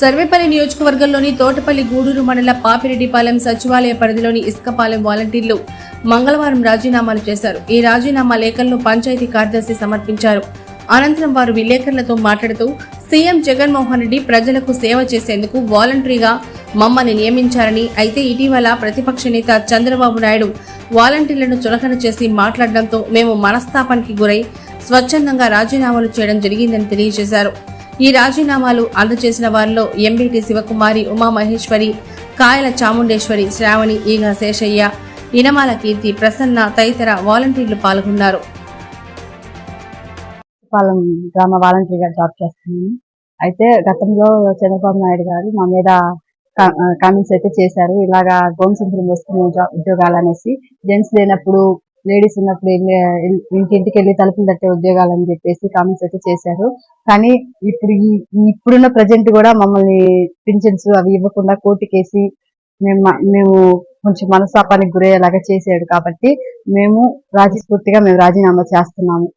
సర్వేపల్లి నియోజకవర్గంలోని తోటపల్లి గూడూరు మండల పాపిరెడ్డిపాలెం సచివాలయ పరిధిలోని ఇసుకపాలెం వాలంటీర్లు మంగళవారం రాజీనామాలు చేశారు. ఈ రాజీనామా లేఖలను పంచాయతీ కార్యదర్శి సమర్పించారు. అనంతరం వారు విలేకరులతో మాట్లాడుతూ సీఎం జగన్మోహన్ రెడ్డి ప్రజలకు సేవ చేసేందుకు వాలంటరీగా మమ్మల్ని నియమించారని అయితే ఇటీవల ప్రతిపక్ష నేత చంద్రబాబు నాయుడు వాలంటీర్లను చులకన చేసి మాట్లాడడంతో మేము మనస్తాపానికి గురై స్వచ్ఛందంగా రాజీనామాలు చేయడం జరిగిందని తెలియజేశారు. ఈ రాజీనామాలు అందజేసిన వారిలో ఎంబీటీ శివకుమారి ఉమామహేశ్వరి కాయల చాముండేశ్వరి శ్రావణి ఈగ శేషయ్య ఇనమాల కీర్తి ప్రసన్న తదితర వాలంటీర్లు పాల్గొన్నారు. గ్రామ వాలంటీర్గా జాబ్ చేస్తున్నాను. అయితే గతంలో చంద్రబాబు నాయుడు గారు మా మీద కామెంట్స్ అయితే చేశారు. ఇలాగా గోమ్ సింపుల్ వేసుకునే ఉద్యోగాలు అనేసి జెంట్స్ లేనప్పుడు లేడీస్ ఉన్నప్పుడు ఇంటింటికి వెళ్ళి తలుపులు తట్టే ఉద్యోగాలు అని చెప్పేసి కామెంట్స్ అయితే చేశారు. కానీ ఇప్పుడు ఈ ఇప్పుడున్న ప్రజెంట్ కూడా మమ్మల్ని పింఛన్స్ అవి ఇవ్వకుండా కోర్టుకేసి మేము మేము కొంచెం మనస్తాపానికి గురయ్యేలాగా చేశాడు కాబట్టి మేము రాజస్ఫూర్తిగా మేము రాజీనామా చేస్తున్నాము.